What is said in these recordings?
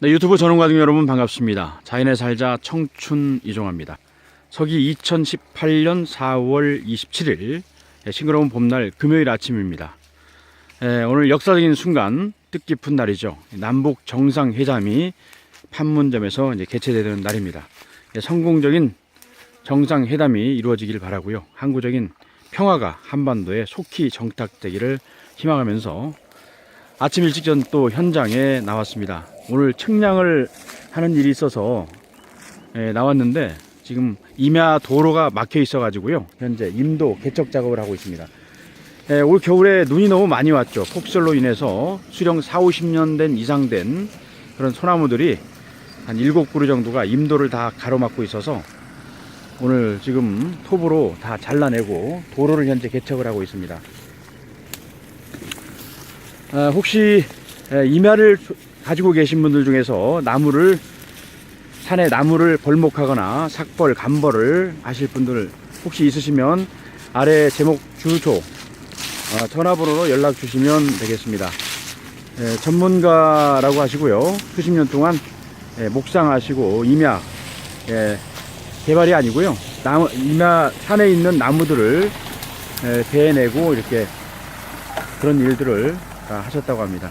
네, 유튜브 전원가족 여러분 반갑습니다. 자연에 살자 청춘 이종합니다. 서기 2018년 4월 27일 예, 싱그러운 봄날 금요일 아침입니다. 예, 오늘 역사적인 순간 뜻깊은 날이죠. 남북 정상 회담이 판문점에서 이제 개최되는 날입니다. 예, 성공적인 정상 회담이 이루어지길 바라고요. 항구적인 평화가 한반도에 속히 정착되기를 희망하면서 아침 일찍 전 또 현장에 나왔습니다. 오늘 측량을 하는 일이 있어서 예, 나왔는데 지금 임야 도로가 막혀 있어 가지고요. 현재 임도 개척 작업을 하고 있습니다. 예, 올 겨울에 눈이 너무 많이 왔죠. 폭설로 인해서 수령 4, 50년 된 이상 된 그런 소나무들이 한 7그루 정도가 임도를 다 가로막고 있어서 오늘 지금 톱으로 다 잘라내고 도로를 현재 개척을 하고 있습니다. 아, 혹시 에, 임야를 가지고 계신 분들 중에서 나무를 산에 나무를 벌목하거나 삭벌, 감벌을 하실 분들 혹시 있으시면 아래 제목 주소 어, 전화번호로 연락 주시면 되겠습니다. 에, 전문가라고 하시고요. 수십 년 동안 에, 목상하시고 임야 에, 개발이 아니고요. 나무, 임야 산에 있는 나무들을 에, 베내고 이렇게 그런 일들을 다 하셨다고 합니다.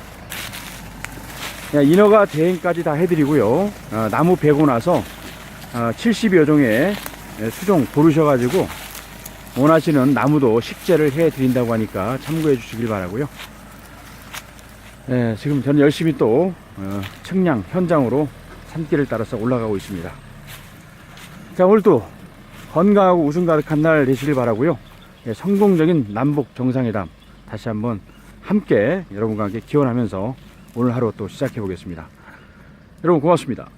야, 인허가 대행까지 다 해드리고요. 아, 나무 베고 나서 아, 70여 종의 예, 수종 고르셔가지고 원하시는 나무도 식재를 해드린다고 하니까 참고해 주시길 바라고요. 예, 지금 저는 열심히 또 어, 측량 현장으로 산길을 따라서 올라가고 있습니다. 자 오늘도 건강하고 웃음 가득한 날 되시길 바라고요. 예, 성공적인 남북 정상회담 다시 한번 함께 여러분과 함께 기원하면서 오늘 하루 또 시작해 보겠습니다. 여러분 고맙습니다.